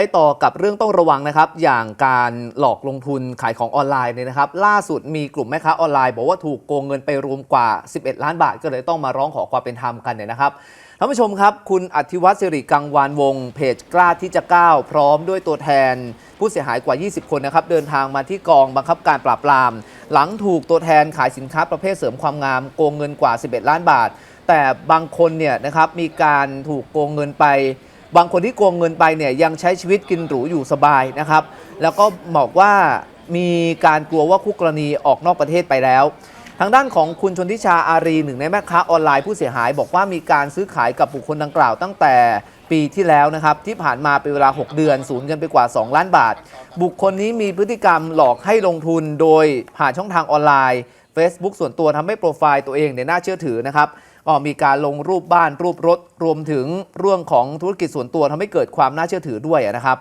ไปต่อกับเรื่องต้องระวังนะครับ อย่างการหลอกลงทุนขายของออนไลน์เนี่ยนะครับ ล่าสุดมีกลุ่มแม่ค้าออนไลน์ บอกว่าถูกโกงเงินไปรวมกว่า 11 ล้านบาท ก็เลยต้องมาร้องขอความเป็นธรรมกันเนี่ยนะครับท่านผู้ชมครับ คุณอธิวัฒน์สิริกังวานวงศ์เพจกล้าที่จะก้าวพร้อมด้วยตัวแทน ผู้เสียหายกว่า 20 คนนะครับ เดินทางมาที่กองบังคับการปราบปราม หลังถูกตัวแทนขายสินค้าประเภทเสริมความงามโกงเงินกว่า 11 ล้านบาท แต่บางคนเนี่ยนะครับมีการถูกโกงเงินไป บางคนที่โกงเงินไปเนี่ยยังใช้ชีวิตกินหรูอยู่สบายนะครับ แล้วก็บอกว่ามีการกลัวว่าคู่กรณีออกนอกประเทศไปแล้ว ทางด้านของคุณชนทิชาอารีหนึ่งในแม่ค้าออนไลน์ผู้เสียหาย บอกว่ามีการซื้อขายกับบุคคลดังกล่าวตั้งแต่ปีที่แล้วนะครับที่ผ่านมาเป็นเวลา 6 เดือนสูญเงินไปกว่า 2 ล้านบาท บุคคลนี้มีพฤติกรรมหลอกให้ลงทุนโดยผ่านช่องทางออนไลน์ Facebook ส่วนตัวทำให้โปรไฟล์ตัวเองเนี่ยน่าเชื่อถือนะครับ ก็มีการลงรูปบ้านรูปรถรวมถึงเรื่องของธุรกิจส่วนตัวทำให้เกิดความน่าเชื่อถือด้วยนะครับ